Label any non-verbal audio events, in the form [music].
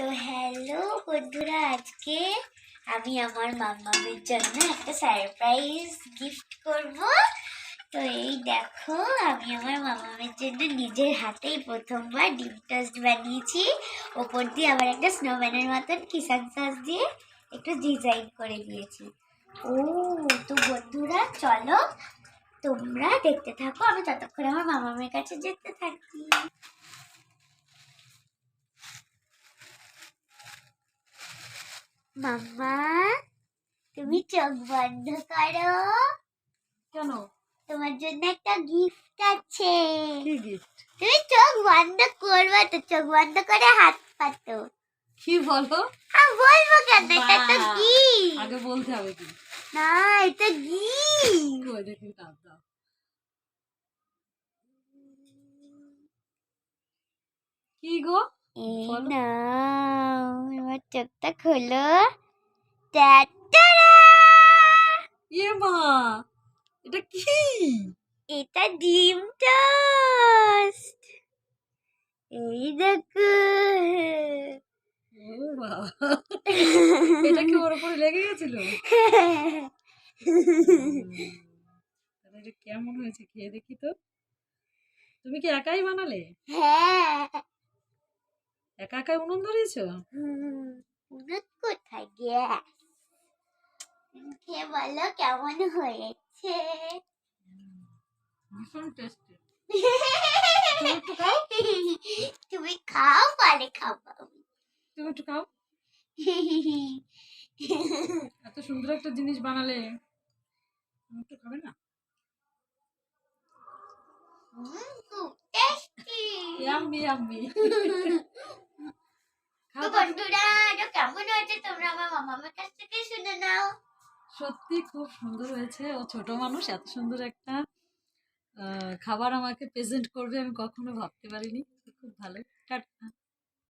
তো হ্যালো বন্ধুরা, আজকে আমি আমার মামামের জন্য একটা সারপ্রাইজ গিফট করব। তো এই দেখো, আমি আমার মামামের জন্য নিজের হাতেই প্রথমবার ডিম টোস্ট বানিয়েছি। ওপর দিয়ে আবার একটা স্নোম্যানের মতন কিষান সস দিয়ে একটু ডিজাইন করে দিয়েছি। ও, তো বন্ধুরা, চলো তোমরা দেখতে থাকো, আমি ততক্ষণ আমার মামামের কাছে যেতে থাকি। মাম্মা তুমি চোখ বন্ধ করো। কেন? তোমার জন্য একটা গিফট আছে। কি গিফট তুমি চোখ বন্ধ করবে তো চোখ বন্ধ করে হাত পাতো। কি বলো? হ্যাঁ বলব কেন? এটা তো! গিফট আগে বলতে হবে কি? না এটা গিফট কই দেখি কাপ দাও। কি গো। নাও এবার চোখটা খোলো! ইয়ে মা এটা কি এটা ডিম টোস্ট এই দেখো ও বাবা এটা কি ওর উপরে লেগে গেছিল এটা কেমন হয়েছে খেয়ে দেখি তো তুমি কি একাই বানালে হ্যাঁ একা একাই উনুন ধরিয়েছো? উনুন কোথায়? গ্যাস। খেয়ে বলো কেমন হয়েছে? ভীষণ টেস্টি তুমি খাও। পরে। খাব তুমি একটু খাও। এত সুন্দর একটা জিনিস বানালে। তুমি একটু খাবে না? ইয়াম্মি [laughs] তো বন্ধুরা এটা কেমন হয়েছে তোমরা আমার কাছ থেকে শুনে নাও। সত্যি খুব সুন্দর হয়েছে। ও ছোট মানুষ এত সুন্দর একটা আহ, খাবার আমাকে প্রেজেন্ট করবে আমি কখনো ভাবতে পারিনি। খুব ভালো। টাটা।